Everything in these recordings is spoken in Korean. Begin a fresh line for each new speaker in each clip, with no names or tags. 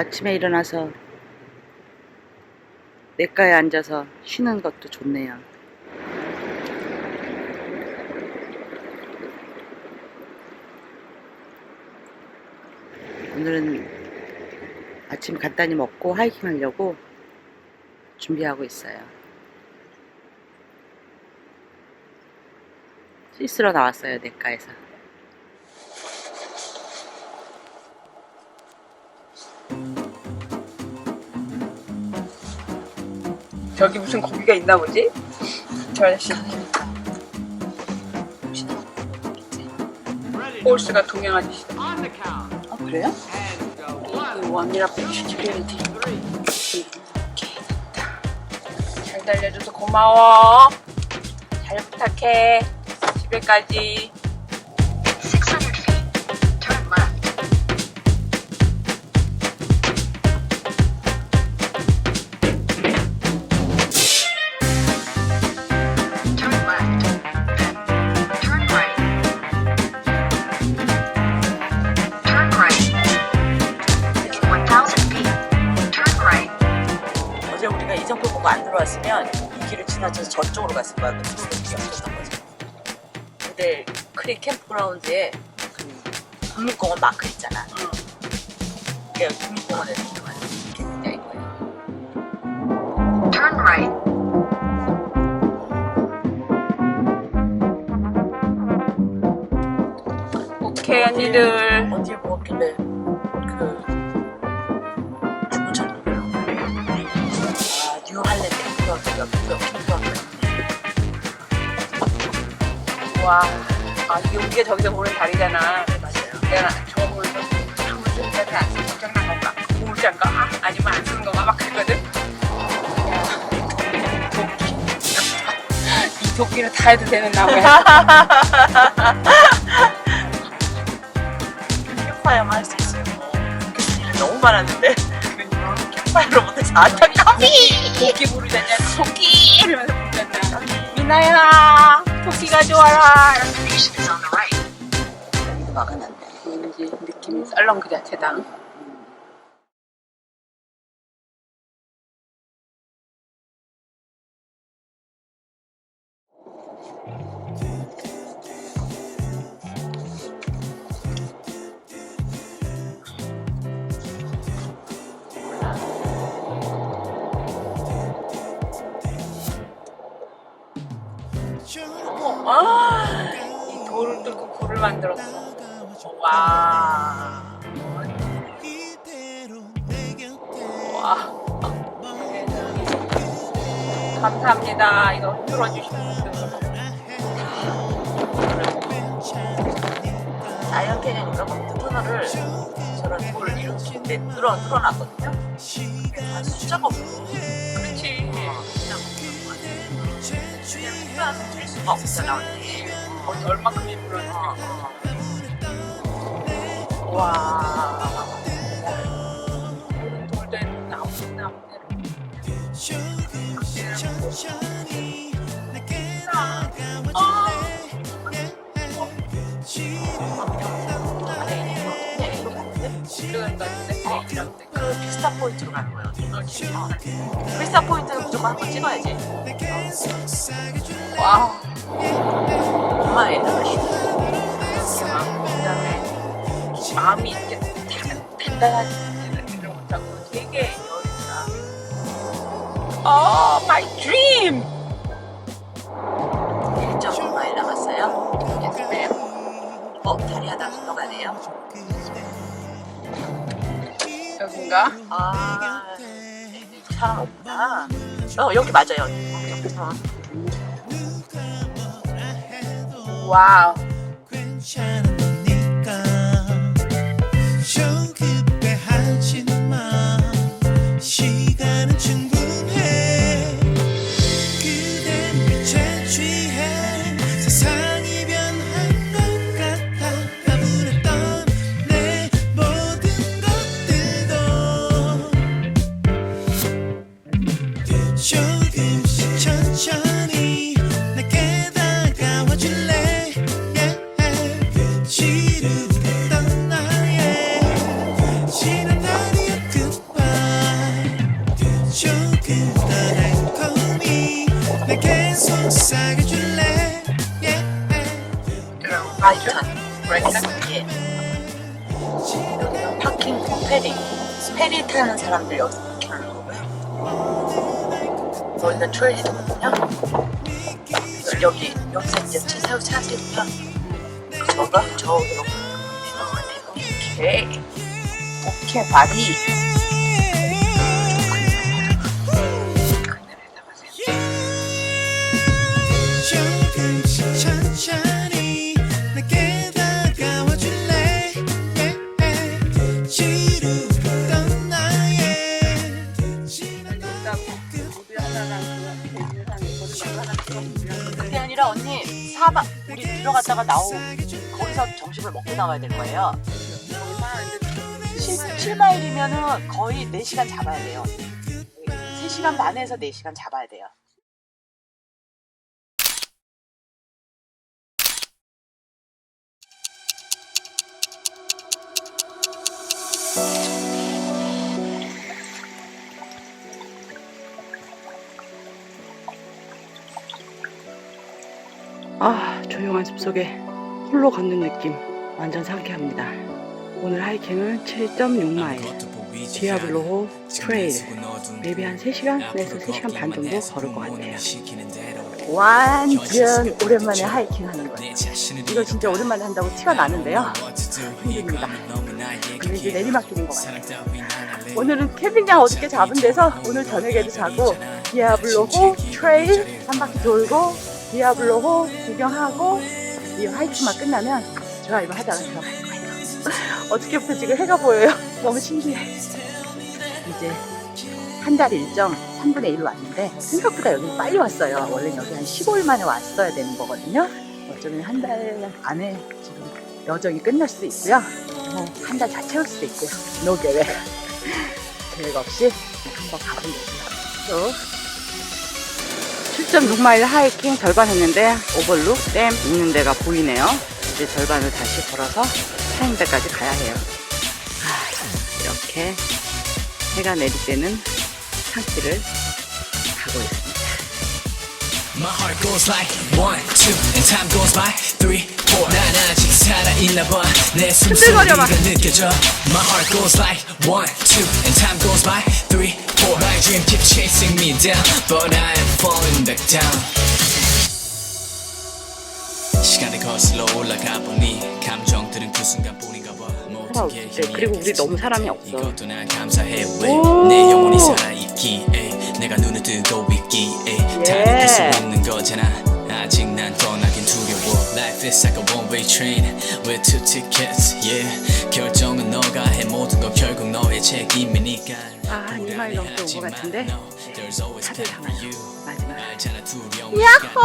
아, 아침에 일어나서 냇가에 앉아서 쉬는 것도 좋네요. 오늘은 아침 간단히 먹고 하이킹 하려고 준비하고 있어요. 씻으러 나왔어요, 냇가에서.
저기 무슨 고기가 있나 보지? 저 아저씨 홀스가 동양 아저씨다.
아, 그래요?
이 원이라 슈퍼리티 잘 달려줘서 고마워. 잘 부탁해. 집에까지
지나쳐서 저쪽으로 갔을 거야. 그 트로백이 없었던 거죠. 근데 크릭 캠프그라운드에 그 국립공원 마크 있잖아. 그게 여기 국립공원에서 들어가는 게 이거예요.
Turn right.
오케이 언니들
어디에 먹었길래 그 노래로 아 뉴 할랜드 캠프그라운드 옆에 캠프
와 아, 여기가 저기서 보는 다리잖아
맞아요.
내가 저거 보면서 한번 쓸때안 쓰고 걱정난 건가? 고물장가? 아, 아니면 안 쓰는 건가? 막 그랬거든? 야, 도끼. 이 도끼를 다 해도 되는 나무야.
캠파이어만 할 수 있어요. 일이 너무 많았는데 캠파이어로 못해서 안타까워.
도끼 부르잖아. 도끼! 이러면서 부르잖아. 미나야,
the right.
여기도 막아놨네.
왠지 느낌이 썰렁 그 자체다. 아, 이 돌을 뚫고 고를 만들었어. 와. 와. 감사합니다. 이거 흔들어 주신 분들.
자이언 캐년인가 거기 터널을 저런 돌 을 이렇게 내 뚫어 뚫어놨거든요. 그게 다 숫자가 없어.
그렇지.
그냥 그냥 뚫을 수가 없잖아 언니.
어, 얼마큼 일부러
어, 어. 와.
나무 나무.
그피 포인트로 가는 거예요. 피스타 포인트는 무조건 한번 찍어야지.
와.
엄마에다가 시
그다음에 마음이 이렇게 단단하지 못하고 되게 여유가. 어, my dream.
1.5마일 남았어요.
Yes, ma'am.
어, 다리 하나 건너가네요.
여긴가?
아, 사람 없구나. 어, 여기 맞아요. 여기. 어.
와우.
사람들 파킹하는 거고요. 여기가 트레일이거든요. 여기 여기서 이제 차 세우면 저가 저기로 오케이 바리.
그늘
사박 우리 들어갔다가 나오 거기서 점심을 먹고 나와야 될 거예요.
이제
7마일이면은 거의 4시간 잡아야 돼요. 3시간 반에서 4시간 잡아야 돼요.
조용한 숲속에 홀로 걷는 느낌 완전 상쾌합니다. 오늘 하이킹은 7.6마일 디아블로호 트레일 맵이 한 3시간에서 3시간 반 정도 걸을 것 같아요. 완전 오랜만에 하이킹 하는 거예요. 이거 진짜 오랜만에 한다고 티가 나는데요. 힘듭니다. 이제 내리막길인 것 같아요. 오늘은 캠핑장 어저께 잡은 데서 오늘 저녁에도 자고 디아블로호 트레일 한 바퀴 돌고 디아블로호 구경하고 이 하이킹만 끝나면 드라이브 하다가 들어갈 거예요. 어저께부터 지금 해가 보여요. 너무 신기해. 이제 한 달 일정 3분의 1로 왔는데 생각보다 여기 빨리 왔어요. 원래 여기 한 15일 만에 왔어야 되는 거거든요. 어쩌면 한 달 안에 지금 여정이 끝날 수도 있고요. 뭐 한 달 다 채울 수도 있고요. 노 계획. 계획 없이 한번 가보려고요. 또 7.6마일 하이킹 절반 했는데 오벌룩 댐 있는 데가 보이네요. 이제 절반을 다시 걸어서 차인 데까지 가야 해요. 아, 이렇게 해가 내릴 때는 산길을 가고 있습니다.
난 아직 살아있나 봐. 내 숨소리가 느껴져. My heart goes like one, two, and time goes by three, four. My dream keep chasing me down, but I am falling back down. 시간이 거슬러 올라가 보니 감정들은 그 순간뿐인가 봐.
때 그리고 우리 너무 사람이 없어.
왜내 영혼이 살아있기에 내가 눈을 뜨고 있기에 다닐 수 있는 거잖아 아직 난 떠나긴 두려워 Life is like a one-way train with two tickets yeah 결정은 너가 해 모든 건 결국 너의 책임이니까
아, 한 이마일 넘게 온것
하지만
같은데 차를
you.
마지막. 야호!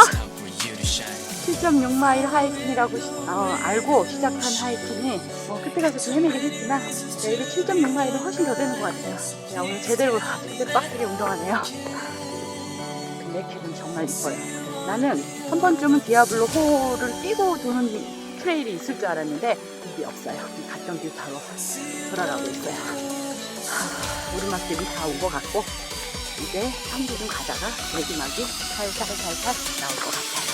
It's time for you to shine
7.6 마일 하이킹이라고 시- 어, 알고 시작한 하이킹이 뭐 끝에 가서 좀 헤매긴 했지만 네, 이게 7.6 마일은 훨씬 더 되는 것 같아요. 야, 오늘 제대로 제대로 빡세게 운동하네요. 근데 길은 정말 이뻐요. 나는 한 번쯤은 디아블로 호를 뛰고 도는 트레일이 있을 줄 알았는데 그게 없어요. 이 갔던 길 바로 돌아가고 있어요. 하, 오르막길이 다 온 것 같고 이제 좀 가다가 내리막이 살살살살 나올 것 같아요.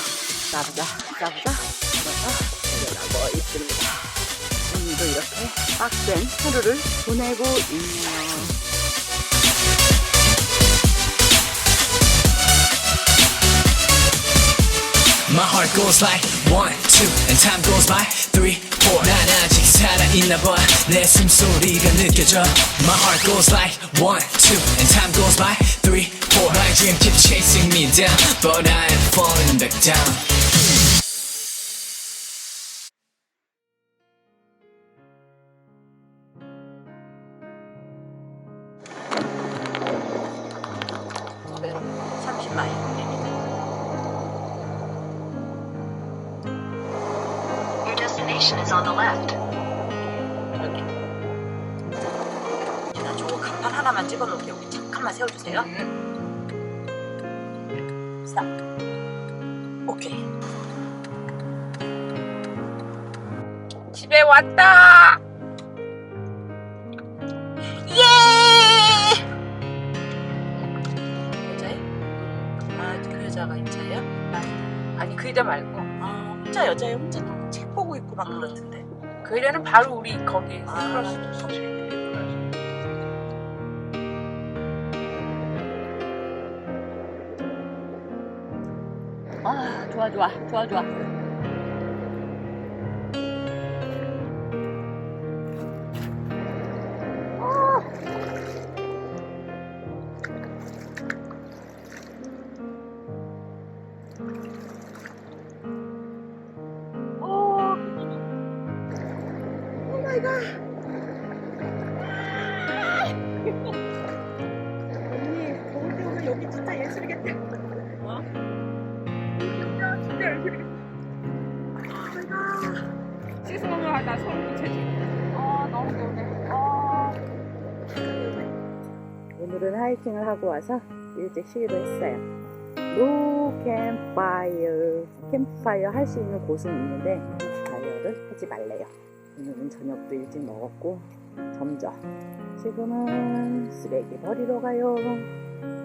싸보자, 싸보자, 그래서 내려가고 있습니다. 오늘도 이렇게 빡센 하루를 보내고 있네요.
My heart goes like one, two, and time goes by three, four. 난 아직 살아있나 봐. 내 숨소리가 느껴져. My heart goes like one, two, and time goes by three, four. My dream keep chasing me down, but I am falling back down.
Destination is on the left.
제가 저거 간판 하나만 찍어 놓을게요. 여기 잠깐만 세워주세요. 싹. 오케이.
집에 왔다.
예! 여자예요? 아, 그 여자가 임차예요?
아니 그 여자 말고
아, 혼자 여자예요? 혼자 막 그렇던데.
그이래는 바로 우리 거기
아.
플러스 스트리트.
아 좋아 좋아 좋아 좋아. 오늘은 하이킹을 하고 와서 일찍 쉬기로 했어요. 노 캠파이어. 캠프파이어 할 수 있는 곳은 있는데 캠프파이어를 하지 말래요. 오늘은 저녁도 일찍 먹었고 점점 지금은 쓰레기 버리러 가요.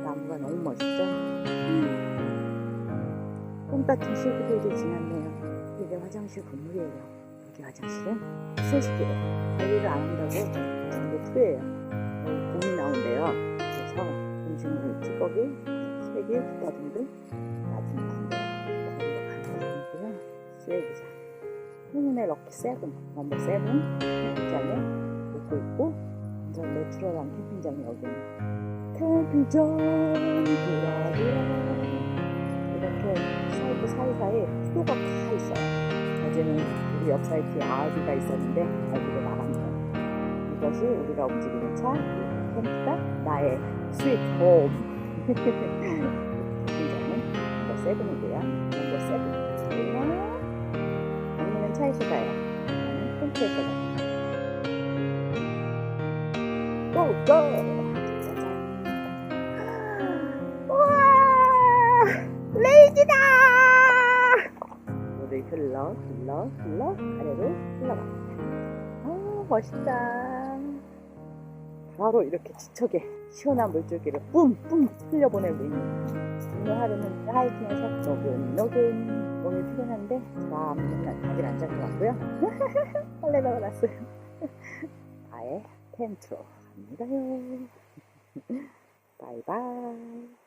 나무가 너무 멋있죠? 음. 꿈같은 시기들이 지났네요. 이게 화장실 건물이에요. 여기 화장실은 세식기로 관리를 안 한다고 전부. 여기 곰이 나온대요. 그래서 음식물 찌꺼기, 쓰레기, 놔두면 안 돼요. 거기가 간판이고요. 쓰레기장. 행운의 럭키 세븐, 넘버 세븐 캠핑장에 오고 있고 완전 내추럴한 캠핑장이 여기는 캠핑장 돌아돌아 이렇게 사이드 사이사이에 수도가 다 있어요. 어제는 우리 옆 사이트에 아기가 있었는데 아기를 나갔네요. 이것이 우리가 움직이는 차, 캠프가 나의 스위트 홈. 캠핑장은 넘버 세븐이고요. 넘버 세븐. 그리고 언니는 차에서 가요. 나는 캠프에서 가요. 고! 고! 짜잔. 우와! 레이지다! 물을 흘러, 흘러, 흘러, 아래로 흘러갑니다. 아, 멋있다. 바로 이렇게 지척에 시원한 물줄기를 뿜뿜 흘려보내고 있는 오늘 하루는 하이킹에서 노근노근 몸이 피곤한데 잠은 아직 안잔것 같고요. 빨래 넣어놨어요. 아예 텐트로 갑니다요. 바이바이.